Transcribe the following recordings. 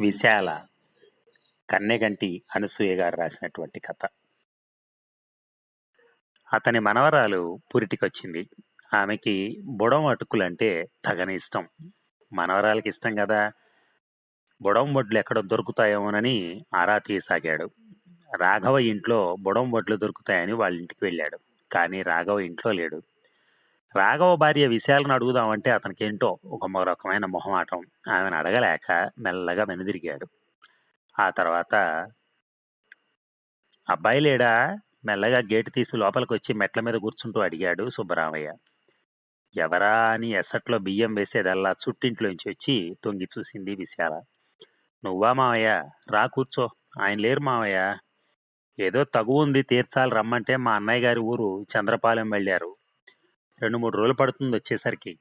విశాల కన్నెగంటి అనసూయ గారు రాసినటువంటి కథ. అతని మనవరాలు పురిటికొచ్చింది. ఆమెకి బుడం అటుకులంటే తగని ఇష్టం. మనవరాలకి ఇష్టం కదా. బుడం వడ్లు ఎక్కడ దొరుకుతాయోనని ఆరా తీయసాగాడు. రాఘవ ఇంట్లో బుడం వడ్లు దొరుకుతాయని వాళ్ళ ఇంటికి వెళ్ళాడు. కానీ రాఘవ ఇంట్లో లేడు. రాఘవ భార్య విషయాలను అడుగుదామంటే అతనికేంటో ఒక రకమైన మొహమాటం. ఆమెను అడగలేక మెల్లగా వెనుదిరిగాడు. ఆ తర్వాత అబ్బాయి లేడా? మెల్లగా గేటు తీసి లోపలికి వచ్చి మెట్ల మీద కూర్చుంటూ అడిగాడు సుబ్బరామయ్య. ఎవరా అని ఎసట్లో బియ్యం వేసేదల్లా చుట్టింట్లోంచి వచ్చి తొంగి చూసింది విశాల. నువ్వా మావయ్య? రా కూర్చో. ఆయన లేరు మావయ్య. ఏదో తగు ఉంది తీర్చాలి రమ్మంటే మా అన్నయ్య గారి ఊరు చంద్రపాలెం వెళ్ళారు. రెండు మూడు రోజులు పడుతుంది వచ్చేసరికి.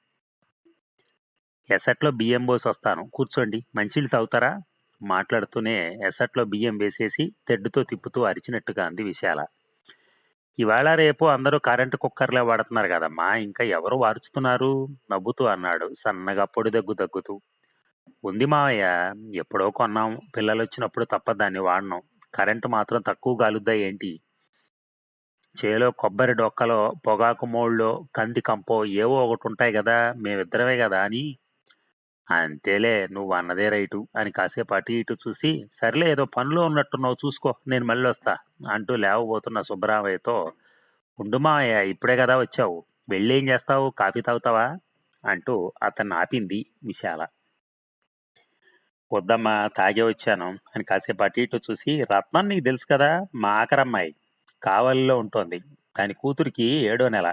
ఎసట్లో బియ్యం పోసి వస్తాను. కూర్చోండి. మంచిళ్ళు తాగుతారా? మాట్లాడుతూనే ఎసట్లో బియ్యం వేసేసి తెడ్డుతో తిప్పుతూ అరిచినట్టుగా అంది విశాల. ఇవాళ రేపు అందరూ కరెంటు కుక్కర్లే వాడుతున్నారు కదమ్మా. ఇంకా ఎవరు వారుచుతున్నారు? నవ్వుతూ అన్నాడు సన్నగా పొడి దగ్గు దగ్గుతూ. ఉంది మావయ్య ఎప్పుడో కొన్నాం. పిల్లలు వచ్చినప్పుడు తప్ప దాన్ని వాడినాం. కరెంటు మాత్రం తక్కువ గాలుద్దా ఏంటి? చేలో కొబ్బరి డొక్కలో పొగాకు మోళ్ళో కంది కంపో ఏవో ఒకటి ఉంటాయి కదా మేమిద్దరమే కదా అని. అంతేలే నువ్వు అన్నదే రైటు అని కాసేపు అటు ఇటు చూసి సర్లే ఏదో పనిలో ఉన్నట్టున్నావు చూసుకో నేను మళ్ళీ వస్తా అంటూ లేవబోతున్న సుబ్బరామయ్యతో ఉండుమావయ్య ఇప్పుడే కదా వచ్చావు వెళ్ళి ఏం చేస్తావు కాఫీ తాగుతావా? అంటూ అతన్ని ఆపింది విశాల. వద్దమ్మా తాగే వచ్చాను అని కాసేపు అటు ఇటు చూసి రత్నం నీకు తెలుసు కదా మా ఆఖరమ్మాయి. కావలిలో ఉంటోంది. దాని కూతురికి ఏడో నెల.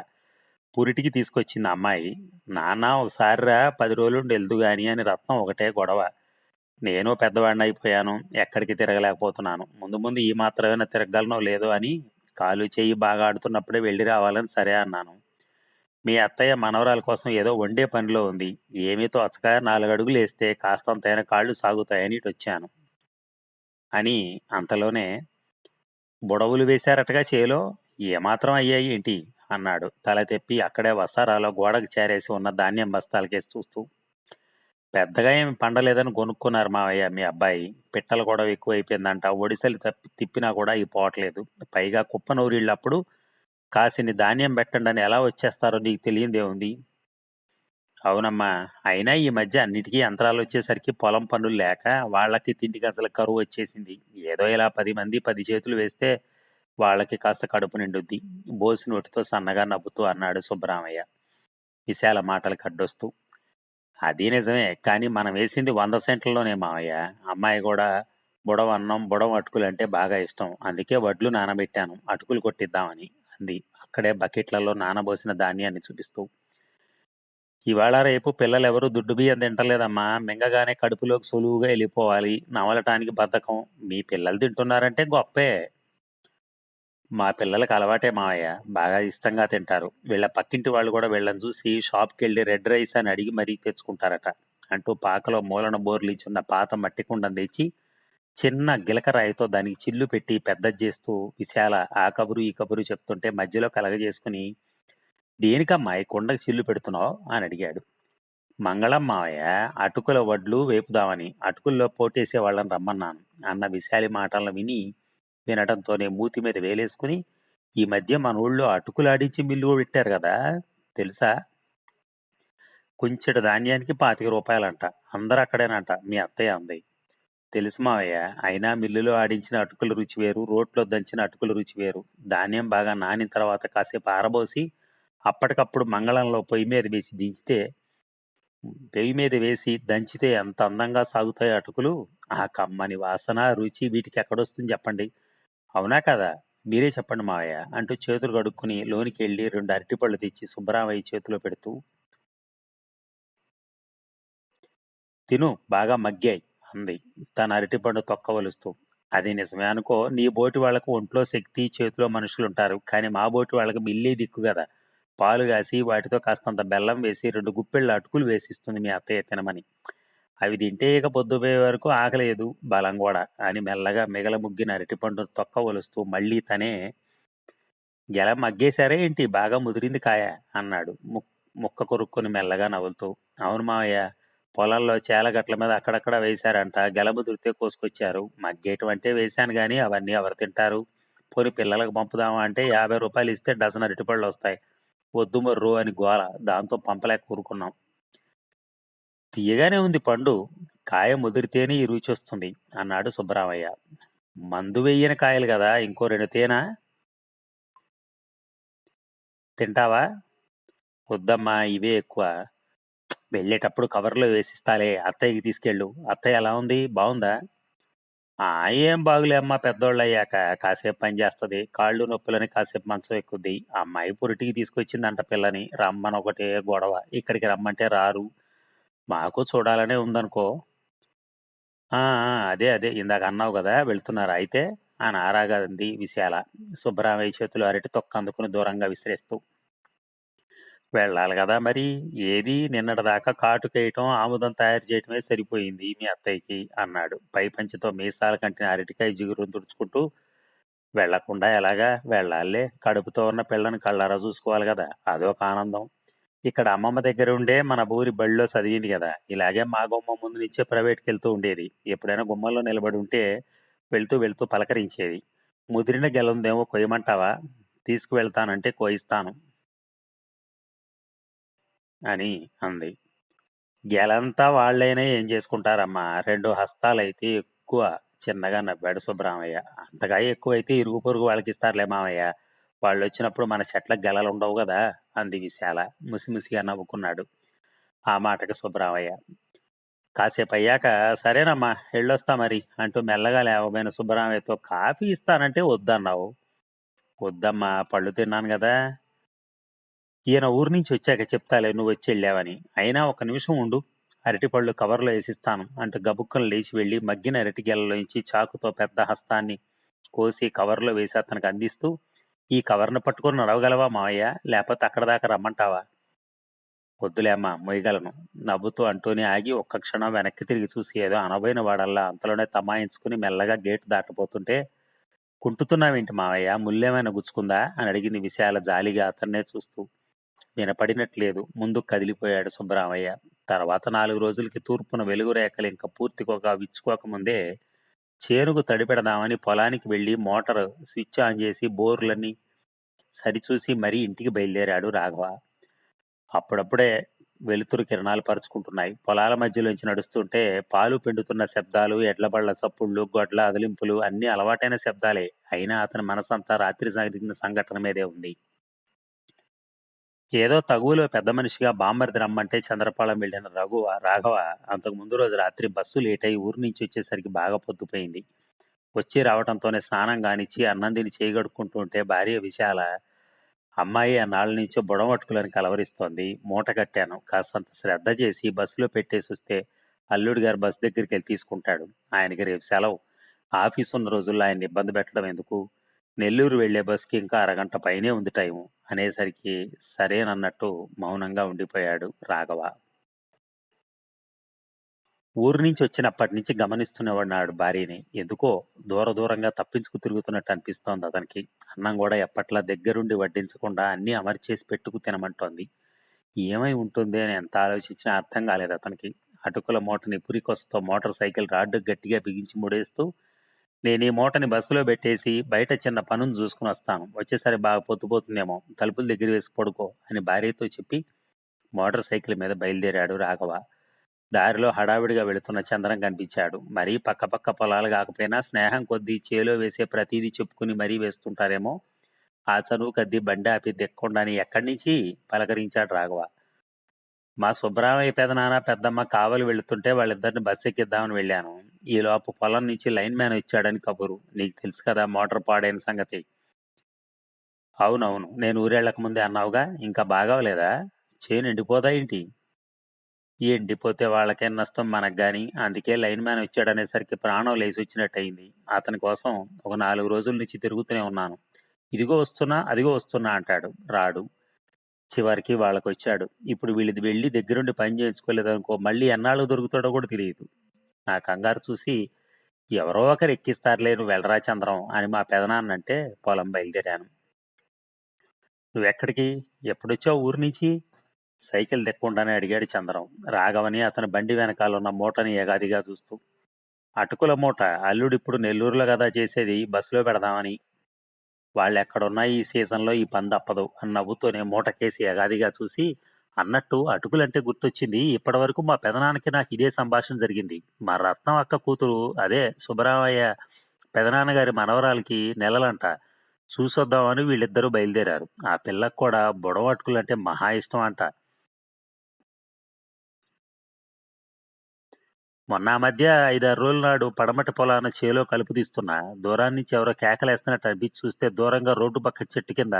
పురిటికి తీసుకొచ్చింది అమ్మాయి నాన్న ఒకసారిరా పది రోజులుండి వెళ్దు గాని అని రత్నం ఒకటే గొడవ. నేను పెద్దవాడిని అయిపోయాను ఎక్కడికి తిరగలేకపోతున్నాను. ముందు ముందు ఈ మాత్రమే తిరగలనో లేదో అని కాలు చెయ్యి బాగా ఆడుతున్నప్పుడే వెళ్ళి రావాలని సరే అన్నాను. మీ అత్తయ్య మనవరాల కోసం ఏదో వండే పనిలో ఉంది. ఏమీ తోచక నాలుగు అడుగులు వేస్తే కాస్తంతైన కాళ్ళు సాగుతాయని ఇటు వచ్చాను అని అంతలోనే బుడవులు వేశారటగా చేలో. ఏమాత్రం అయ్యాయి ఏంటి? అన్నాడు. తల తెప్పి అక్కడే వసారాలో గోడకు చేరేసి ఉన్న ధాన్యం బస్తాలకేసి చూస్తూ. పెద్దగా ఏమి పండలేదని కొనుక్కున్నారు మావయ్య మీ అబ్బాయి. పిట్టలు కూడా ఎక్కువైపోయిందంట. ఒడిసెలు తప్పి తిప్పినా కూడా ఈ పోవట్లేదు పైగా కుప్ప నూరిళ్ళప్పుడు కాసిని ధాన్యం పెట్టండి అని ఎలా వచ్చేస్తారో నీకు తెలియందే ఉంది అవునమ్మా. అయినా ఈ మధ్య అన్నిటికీ యంత్రాలు వచ్చేసరికి పొలం పనులు లేక వాళ్ళకి తిండి గంటల కరువు వచ్చేసింది. ఏదో ఇలా పది మంది పది చేతులు వేస్తే వాళ్ళకి కాస్త కడుపు నిండుద్ది. బోసి నోటితో సన్నగా నవ్వుతూ అన్నాడు సుబ్బరామయ్య. విశాల మాటలు కడ్డొస్తూ. అది నిజమే కానీ మనం వేసింది వంద సెంట్లలోనే మావయ్య. అమ్మాయి కూడా బుడవ అన్నం బుడవ అటుకులు అంటే బాగా ఇష్టం. అందుకే వడ్లు నానబెట్టాను అటుకులు కొట్టిద్దామని అంది. అక్కడే బకెట్లలో నానబోసిన ధాన్యాన్ని చూపిస్తూ. ఇవాళ రేపు పిల్లలెవరూ దుడ్డు బియ్యం తింటలేదమ్మా. మింగగానే కడుపులోకి సులువుగా వెళ్ళిపోవాలి. నవలటానికి బద్ధకం. మీ పిల్లలు తింటున్నారంటే గొప్పే. మా పిల్లలకు అలవాటే మావయ్య. బాగా ఇష్టంగా తింటారు. వీళ్ళ పక్కింటి వాళ్ళు కూడా వీళ్ళని చూసి షాప్కి వెళ్ళి రెడ్ రైస్ అని అడిగి మరీ తెచ్చుకుంటారట. అంటూ పాకలో మూలన బోర్లు ఇచ్చిన పాత మట్టి కుండం తెచ్చి చిన్న గిలకరాయితో దానికి చిల్లు పెట్టి పెద్ద చేస్తూ విశాల ఆ కబురు ఈ కబురు చెప్తుంటే మధ్యలో కలగజేసుకుని దేనికమ్మా ఈ కుండకు చిల్లు పెడుతున్నావు? అని అడిగాడు. మంగళం అటుకుల వడ్లు వేపుదామని అటుకుల్లో పోటేసే వాళ్ళని రమ్మన్నాను అన్న విశాలి మాటలను విని వినడంతోనే మూతి మీద వేలేసుకుని ఈ మధ్య మన ఊళ్ళో అటుకులాడించి మిల్లు పెట్టారు కదా తెలుసా? కొంచెడు ధాన్యానికి పాతిక రూపాయలంట అందరూ అక్కడేనంట మీ అత్తయ్య అంది. తెలుసు మావయ్య అయినా మిల్లులో ఆడించిన అటుకుల రుచి వేరు రోట్లో దంచిన అటుకుల రుచి వేరు ధాన్యం బాగా నానిన తర్వాత కాసేపు ఆరబోసి అప్పటికప్పుడు మంగళంలో పొయ్యి మీద వేసి దించితే పొయ్యి మీద వేసి దంచితే ఎంత అందంగా సాగుతాయి అటుకులు ఆ కమ్మని వాసన రుచి వీటికి ఎక్కడొస్తుంది చెప్పండి? అవునా కదా? మీరే చెప్పండి మావయ్య అంటూ చేతులు కడుక్కుని లోనికి వెళ్ళి రెండు అరటిపళ్ళు తెచ్చి సుబ్బరామయ్య చేతిలో పెడుతూ తిను బాగా మగ్గాయి అంది. తన అరటిపండు తొక్కవలుస్తూ అది నిజమే అనుకో నీ బోటి వాళ్ళకు ఒంట్లో శక్తి చేతిలో మనుషులు ఉంటారు కానీ మా బోటి వాళ్ళకి మిల్లే దిక్కు కదా. పాలు కాసి వాటితో కాస్తంత బెల్లం వేసి రెండు గుప్పెళ్ళ అటుకులు వేసిస్తుంది మీ అత్తయ్య తినమని. అవి తింటే ఇక పొద్దుపోయే వరకు ఆకలేదు బలం కూడా అని మెల్లగా మిగల ముగ్గిన అరటిపండు తొక్క ఒలుస్తూ మళ్ళీ తనే గెల మగ్గేశారే ఏంటి? బాగా ముదిరింది కాయ అన్నాడు ముక్- ముక్క కొరుక్కొని మెల్లగా నవ్వులుతూ అవును మావయ్య పొలాల్లో చేలగట్ల మీద అక్కడక్కడ వేశారంట. గెల ముదిరితే కోసుకొచ్చారు. మగ్గేయటం అంటే వేశాను కానీ అవన్నీ ఎవరు తింటారు? పోని పిల్లలకు పంపుదామా అంటే యాభై రూపాయలు ఇస్తే డజన్ అరటిపళ్ళు వస్తాయి. వద్దు మర్రు అని గోల దాంతో పంపలేక కూరుకున్నాం తీయగానే ఉంది పండు. కాయ ముదిరితేనే ఈ రుచి వస్తుంది అన్నాడు సుబ్బరామయ్య. మందు వెయ్యని కాయలు కదా ఇంకో రెండు తేనా? తింటావా? వద్దమ్మా ఇవే ఎక్కువ. వెళ్ళేటప్పుడు కవర్లో వేసిస్తాలే అత్తయ్యకి తీసుకెళ్ళు. అత్తయ్య ఎలా ఉంది? బాగుందా? ఏం బాగులే అమ్మ పెద్దోళ్ళు అయ్యాక కాసేపు పని చేస్తుంది. కాళ్ళు నొప్పులని కాసేపు మంచం ఎక్కుద్ది. అమ్మాయి పురిటికి తీసుకొచ్చిందంట పిల్లని. రమ్మని ఒకటే గొడవ. ఇక్కడికి రమ్మంటే రారు. మాకు చూడాలనే ఉందనుకో. ఆ అదే అదే. ఇందాక అన్నావు కదా వెళ్తున్నారు. అయితే ఆ నారాగా ఉంది విశాల. సుబ్బరామయ్య చేతులు అరటి తొక్క అందుకుని దూరంగా విసిరేస్తూ. వెళ్ళాలి కదా! మరి ఏది నిన్నటి దాకా కాటుకేయటం ఆముదం తయారు చేయటమే సరిపోయింది మీ అత్తయ్యకి అన్నాడు. పైపంచితో మీసాల కంటిన అరటికాయ జిగురు తుడుచుకుంటూ వెళ్ళకుండా ఎలాగా వెళ్ళాలే కడుపుతో ఉన్న పిల్లని కళ్ళారా చూసుకోవాలి కదా! అదొక ఆనందం. ఇక్కడ అమ్మమ్మ దగ్గర ఉండే మన ఊరి బడిలో చదివింది కదా! ఇలాగే మా గుమ్మ ముందు నుంచే ప్రైవేట్కి వెళ్తూ ఉండేది. ఎప్పుడైనా గుమ్మంలో నిలబడి ఉంటే వెళ్తూ వెళ్తూ పలకరించేది. ముదిరిన గెలందేమో కొయ్యమంటావా? తీసుకువెళ్తానంటే కోయిస్తాను అని అంది. గెలంతా వాళ్ళైనా ఏం చేసుకుంటారమ్మా? రెండు హస్తాలైతే ఎక్కువ చిన్నగా నవ్వాడు సుబ్బరామయ్య అంతగా ఎక్కువైతే ఇరుగు పొరుగు వాళ్ళకి ఇస్తారులే మామయ్య. వాళ్ళు వచ్చినప్పుడు మన చెట్లకు గెలలు ఉండవు కదా అంది విశాల ముసిముసిగా నవ్వుకున్నాడు ఆ మాటకి సుబ్బరామయ్య కాసేపు అయ్యాక సరేనమ్మా వెళ్ళొస్తా మరి అంటూ మెల్లగా లేవబోయిన సుబ్బరామయ్యతో కాఫీ ఇస్తానంటే వద్దన్నావు. వద్దమ్మా పళ్ళు తిన్నాను కదా ఈయన ఊరి నుంచి వచ్చాక చెప్తాలే నువ్వు వచ్చి వెళ్ళావని. అయినా ఒక నిమిషం ఉండు. అరటిపళ్ళు కవర్లో వేసిస్తాను. అంటూ గబుక్కను లేచి వెళ్ళి మగ్గిన అరటి గెలలోంచి చాకుతో పెద్ద హస్తాన్ని కోసి కవర్లో వేసి అతనికి అందిస్తూ ఈ కవర్ను పట్టుకొని నడవగలవా మావయ్య? లేకపోతే అక్కడ దాకా రమ్మంటావా? వద్దులేమ్మా మొయ్యగలను నవ్వుతూ అంటూనే ఆగి ఒక్క క్షణం వెనక్కి తిరిగి చూసి ఏదో అనబోయిన వాడల్లా అంతలోనే తమాయించుకుని మెల్లగా గేటు దాటపోతుంటే కుంటుతున్నావేంటి మావయ్య? ముల్లేమైనా గుచ్చుకుందా? అని అడిగింది విశాల జాలిగా అతన్నే చూస్తూ. వినపడినట్లేదు. ముందు కదిలిపోయాడు సుబ్బరామయ్య. తర్వాత నాలుగు రోజులకి తూర్పున వెలుగు రేఖలు ఇంకా పూర్తిగా విచ్చుకోకముందే చేనుకు తడిపెడదామని పొలానికి వెళ్ళి మోటార్ స్విచ్ ఆన్ చేసి బోర్లన్నీ సరిచూసి మరీ ఇంటికి బయలుదేరాడు రాఘవ. అప్పుడప్పుడే వెలుతురు కిరణాలు పరుచుకుంటున్నాయి. పొలాల మధ్యలోంచి నడుస్తుంటే పాలు పిండుతున్న శబ్దాలు ఎడ్లబళ్ళ చప్పుళ్ళు గొడ్ల అదిలింపులు అన్ని అలవాటైన శబ్దాలే. అయినా అతని మనసంతా రాత్రి జరిగిన సంఘటన మీదే ఉంది. ఏదో తగువలో పెద్ద మనిషిగా బాంబర్ది రమ్మంటే చంద్రపాళెం వెళ్ళిన రఘు రాఘవ అంతకు ముందు రోజు రాత్రి బస్సు లేట్ అయి ఊరి నుంచి వచ్చేసరికి బాగా పొద్దుపోయింది. వచ్చి రావడంతోనే స్నానం కానిచ్చి అన్నం తిని చేయగడుక్కుంటూ ఉంటే భార్య విశాల అమ్మాయి ఆ నాళ్ళ నుంచో బుడమట్టుకులని కలవరిస్తోంది మూట కట్టాను. కాస్తంత శ్రద్ధ చేసి బస్సులో పెట్టేసి వస్తే అల్లుడి గారు బస్ దగ్గరికి వెళ్ళి తీసుకుంటాడు. ఆయనకి రేపు సెలవు. ఆఫీస్ ఉన్న రోజుల్లో ఆయన ఇబ్బంది పెట్టడం ఎందుకు? నెల్లూరు వెళ్ళే బస్కి ఇంకా అరగంట పైనే ఉంది టైము. అనేసరికి సరేనన్నట్టు మౌనంగా ఉండిపోయాడు రాఘవ. ఊరు నుంచి వచ్చినప్పటి నుంచి గమనిస్తున్నవాడు భార్యని. ఎందుకో దూర దూరంగా తప్పించుకు తిరుగుతున్నట్టు అనిపిస్తోంది అతనికి. అన్నం కూడా ఎప్పట్లా దగ్గరుండి వడ్డించకుండా అన్నీ అమర్చేసి పెట్టుకు తినమంటోంది. ఏమై ఉంటుంది అని ఎంత ఆలోచించినా అర్థం కాలేదు అతనికి. అటుకుల మూటని పురికొసతో మోటార్ సైకిల్ రాడ్డు గట్టిగా బిగించి ముడేస్తూ నేను ఈ మూటని బస్సులో పెట్టేసి బయట చిన్న పనును చూసుకుని వస్తాను. వచ్చేసరి బాగా పొద్దుపోతుందేమో. తలుపుల దగ్గర వేసి పడుకో అని భార్యతో చెప్పి మోటార్ సైకిల్ మీద బయలుదేరాడు రాఘవ. దారిలో హడావిడిగా వెళుతున్న చంద్రం కనిపించాడు. మరీ పక్క పక్క పొలాలు కాకపోయినా స్నేహం కొద్దీ చేలో వేసే ప్రతిదీ చెప్పుకుని మరీ వేస్తుంటారేమో. ఆ చనువు కద్ది బండి ఆపి దిక్కుండాని ఎక్కడి నుంచి? పలకరించాడు రాఘవ. మా సుబ్బరామయ్య పెదనాన్న పెద్దమ్మ కావలి వెళుతుంటే వాళ్ళిద్దరిని బస్ ఎక్కిద్దామని వెళ్ళాను. ఈ లోపు పొలం నుంచి లైన్ మ్యాన్ వచ్చాడని కబురు. నీకు తెలుసు కదా మోటార్ పాడైన సంగతి. అవునవును నేను ఊరేళ్ళక ముందే అన్నావుగా ఇంకా బాగావలేదా? చేను ఎండిపోదా ఏంటి? ఎండిపోతే వాళ్ళకేం నష్టం మనకు కానీ అందుకే లైన్ మ్యాన్ వచ్చాడనేసరికి ప్రాణం లేచి వచ్చినట్టు అయింది అతని కోసం ఒక నాలుగు రోజుల నుంచి తిరుగుతూనే ఉన్నాను. ఇదిగో వస్తున్నా అదిగో వస్తున్నా అంటాడు. రాడు. చివరికి వాళ్ళకి వచ్చాడు ఇప్పుడు వీళ్ళది వెళ్ళి దగ్గరుండి పని చేయించుకోలేదనుకో మళ్ళీ ఎన్నాళ్ళు దొరుకుతాడో కూడా తెలియదు. నా కంగారు చూసి ఎవరో ఒకరు ఎక్కిస్తారులే నువ్వు వెళ్ళరా చంద్రం అని మా పెదనాన్న అంటే పొలం బయలుదేరాను. నువ్వెక్కడికి? ఎప్పుడొచ్చావు ఊరి నుంచి? సైకిల్ తెక్కుండానే అడిగాడు చంద్రం. రాఘవని అతని బండి వెనకాల ఉన్న మూటని ఎగాదిగా చూస్తూ అటుకుల మూట అల్లుడిప్పుడు నెల్లూరులో కదా చేసేది బస్సులో పెడదామని. వాళ్ళు ఎక్కడున్నా ఈ సీజన్లో ఈ పని తప్పదు అని నవ్వుతూనే మూటకేసి ఎగాదిగా చూసి అన్నట్టు అటుకులంటే గుర్తొచ్చింది. ఇప్పటివరకు మా పెదనాన్నకి నాకు ఇదే సంభాషణ జరిగింది. మా రత్నం అక్క కూతురు అదే సుబ్బరామయ్య పెదనాన్నగారి మనవరాలకి నెలలంట. చూసొద్దామని వీళ్ళిద్దరూ బయలుదేరారు. ఆ పిల్లకు కూడా బుడవ అటుకులంటే మహా ఇష్టం అంట. మొన్న ఆ మధ్య ఐదారు రోజుల నాడు పడమటి పొలాన చేలో కలుపు తీస్తున్నా దూరాన్ని నుంచి ఎవరో కేకలేస్తున్నట్టు అనిపించి చూస్తే దూరంగా రోడ్డు పక్క చెట్టు కింద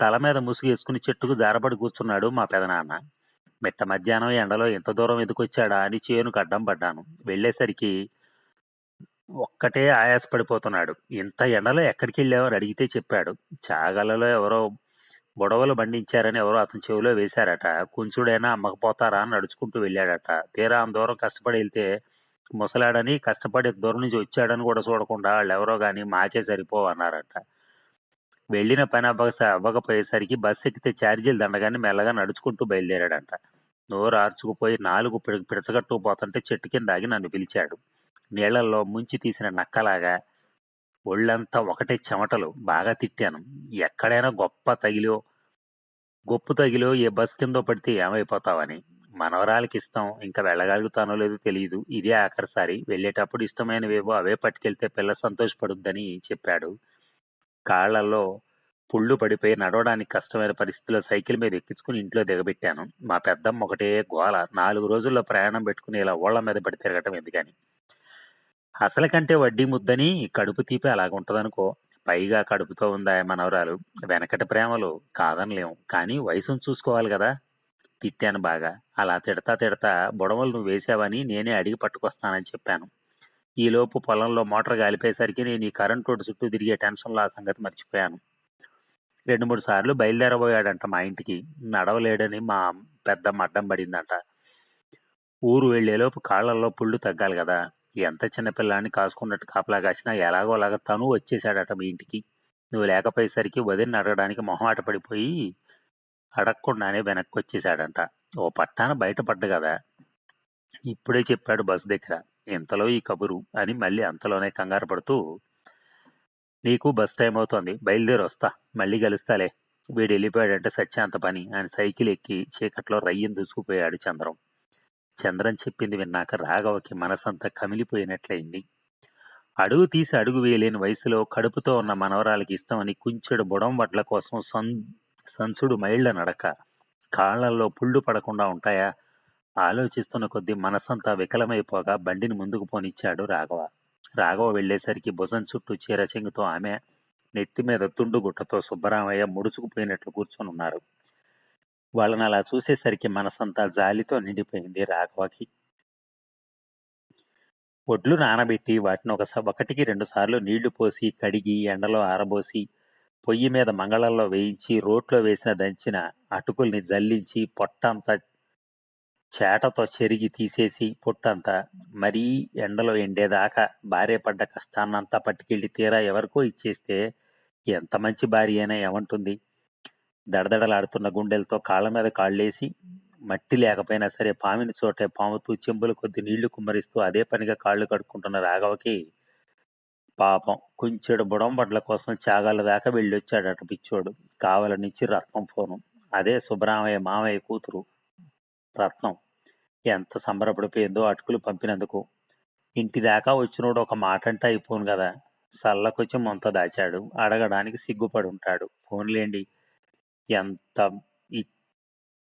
తల మీద ముసుగేసుకుని చెట్టుకు జారబడి కూర్చున్నాడు మా పెదనాన్న. మిట్ట మధ్యాహ్నం ఎండలో ఎంత దూరం ఎందుకొచ్చాడా అని చేనుకు అడ్డం పడ్డాను. వెళ్ళేసరికి ఒక్కటే ఆయాసపడిపోతున్నాడు. ఇంత ఎండలో ఎక్కడికి వెళ్ళావని అడిగితే చెప్పాడు. చాగలలో ఎవరో బుడవలు బండించారని ఎవరో అతని చెవిలో వేశారట. కుంచుడైనా అమ్మకపోతారా? అని నడుచుకుంటూ వెళ్ళాడట. తీరా అంత దూరం కష్టపడి వెళ్తే ముసలాడని కష్టపడి దూరం నుంచి వచ్చాడని కూడా చూడకుండా వాళ్ళు ఎవరో కానీ మాకే సరిపోవు అన్నారట వెళ్ళిన పని అవ్వక అవ్వకపోయేసరికి బస్సు ఎక్కితే ఛార్జీలు దండగానే మెల్లగా నడుచుకుంటూ బయలుదేరాడంట. నోరు ఆర్చుకుపోయి నాలుగు పిడ- పోతుంటే చెట్టు కింద ఆగి నన్ను పిలిచాడు. నీళ్ళలో ముంచి తీసిన నక్కలాగా ఒళ్ళంతా ఒకటే చెమటలు బాగా తిట్టాను. ఎక్కడైనా గొప్ప తగిలో గొప్ప తగిలో ఏ బస్ కిందో పడితే ఏమైపోతావని. మనవరాలకి ఇష్టం ఇంకా వెళ్ళగలుగుతానో లేదో తెలియదు ఇదే ఆఖరిసారి. వెళ్ళేటప్పుడు ఇష్టమైనవేవో అవే పట్టుకెళ్తే పిల్ల సంతోషపడుద్దని చెప్పాడు. కాళ్ళలో పుళ్ళు పడిపోయి నడవడానికి కష్టమైన పరిస్థితిలో సైకిల్ మీద ఎక్కించుకుని ఇంట్లో దిగబెట్టాను. మా పెద్దమ్మ ఒకటే గోల. నాలుగు రోజుల్లో ప్రయాణం పెట్టుకుని ఇలా ఓళ్ళ మీద పడి తిరగటం ఎందుకని? అసలు కంటే వడ్డీ ముద్దని కడుపు తీపి అలాగుంటదనుకో పైగా కడుపుతో ఉందా మనవరాలు వెనకటి ప్రేమలు కాదనలేము కానీ వయసును చూసుకోవాలి కదా తిట్టాను బాగా. అలా తిడతా తిడతా బుడమలు నువ్వు వేసావని నేనే అడిగి పట్టుకొస్తానని చెప్పాను. ఈలోపు పొలంలో మోటార్ గాలిపోయేసరికి నేను ఈ కరెంట్ రోడ్డు చుట్టూ తిరిగే టెన్షన్లో ఆ సంగతి మర్చిపోయాను. రెండు మూడు సార్లు బయలుదేరబోయాడంట మా ఇంటికి. నడవలేడని మా పెద్దమ్మ అడ్డం పడిందంట. ఊరు వెళ్ళేలోపు కాళ్ళలో పుళ్ళు తగ్గాలి కదా ఎంత చిన్నపిల్లాన్ని కాసుకున్నట్టు కాపలా కాసినా ఎలాగోలాగా తను వచ్చేశాడట మీ ఇంటికి. నువ్వు లేకపోయేసరికి వదిన అడగడానికి మొహమాట పడిపోయి అడగకుండానే వెనక్కి వచ్చేసాడంట ఓ పట్టాన బయటపడ్డ కదా. ఇప్పుడే చెప్పాడు బస్ దగ్గర. ఇంతలో ఈ కబురు అని మళ్ళీ అంతలోనే కంగారు పడుతూ నీకు బస్ టైం అవుతోంది బయలుదేరి వస్తా మళ్ళీ కలుస్తాలే. వీడు వెళ్ళిపోయాడంటే సత్యాంత పని ఆయన సైకిల్ ఎక్కి చీకట్లో రయ్యం దూసుకుపోయాడు చంద్రం. చంద్రం చెప్పింది విన్నాక రాఘవకి మనసంతా కమిలిపోయినట్లయింది. అడుగు తీసి అడుగు వేయలేని వయసులో కడుపుతో ఉన్న మనవరాలకి ఇష్టమని కుంచెడు బుడం వడ్ల కోసం సం సంచుడు మైళ్ళ నడక. కాళ్ళల్లో పుళ్ళు పడకుండా ఉంటాయా? ఆలోచిస్తున్న కొద్దీ మనసంతా వికలమైపోగా బండిని ముందుకు పోనిచ్చాడు రాఘవ. రాఘవ వెళ్ళేసరికి భుజం చుట్టూ చీర చెంగుతో ఆమె నెత్తి మీద తుండు గుట్టతో సుబ్బరామయ్య ముడుచుకుపోయినట్లు కూర్చొని ఉన్నారు వాళ్ళని అలా చూసేసరికి మనసంతా జాలితో నిండిపోయింది రాఘవకి. ఒడ్లు నానబెట్టి వాటిని ఒక ఒకటికి రెండు సార్లు నీళ్ళు పోసి కడిగి ఎండలో ఆరబోసి పొయ్యి మీద మంగళంలో వేయించి రోట్లో వేసిన దంచిన అటుకుల్ని జల్లించి పొట్టంతా చేటతో చెరిగి తీసేసి పొట్టంతా మరీ ఎండలో ఎండేదాకా భార్య పడ్డ కష్టాన్నంతా పట్టుకెళ్ళి తీరా ఎవరికో ఇచ్చేస్తే ఎంత మంచి భార్య అయినా ఏమంటుంది? దడదడలాడుతున్న గుండెలతో కాళ్ళ మీద కాళ్ళేసి మట్టి లేకపోయినా సరే పామిని చోటే పాముతూ చెంబుల కొద్ది నీళ్ళు కుమ్మరిస్తూ అదే పనిగా కాళ్ళు కడుక్కుంటున్న రాఘవకి పాపం కొంచెడు బుడంబడ్ల కోసం చాగాల దాకా వెళ్ళొచ్చాడట పిచ్చోడు. కావలనిచ్చి రత్నం ఫోను. అదే సుబ్రామయ్య మామయ్య కూతురు రత్నం. ఎంత సంబరపడిపోయిందో అటుకులు పంపినందుకు. ఇంటి దాకా వచ్చినోడు ఒక మాట అంటే అయిపోను కదా. సల్లకొచ్చి మొంత దాచాడు. అడగడానికి సిగ్గుపడి ఉంటాడు ఫోన్లేండి ఎంత ఇ-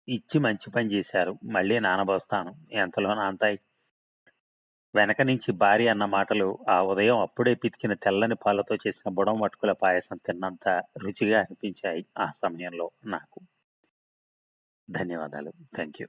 ఇచ్చి మంచి పని చేశారు. మళ్ళీ నానబోస్తాను. ఎంతలోన అంతాయి వెనక నుంచి భార్య అన్న మాటలు ఆ ఉదయం అప్పుడే పితికిన తెల్లని పాలతో చేసిన బుడం మటుకుల పాయసం తిన్నంత రుచిగా అనిపించాయి ఆ సమయంలో నాకు. ధన్యవాదాలు. Thank you